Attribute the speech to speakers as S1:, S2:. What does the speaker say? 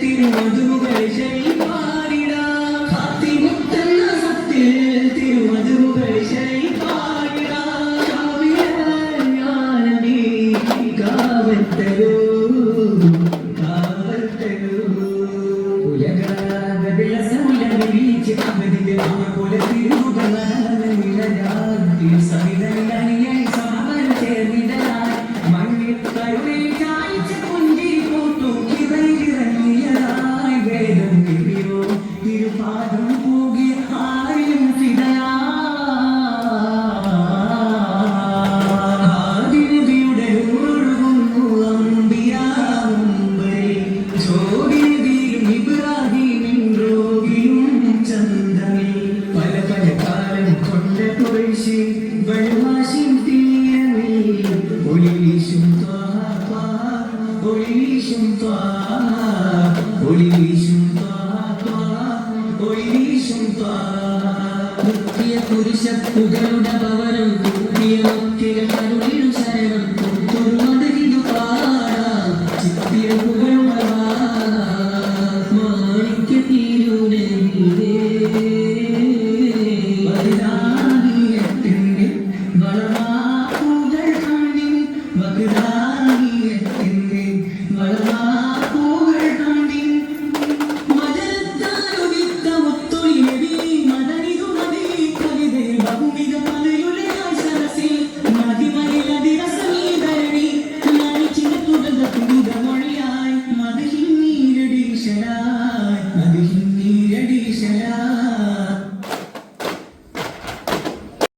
S1: திரு மதுரை செய்வார் പുരുഷപ്പുകളുടെ പവനം കൂട്ടിയ മുത്തിരമരുളിൽ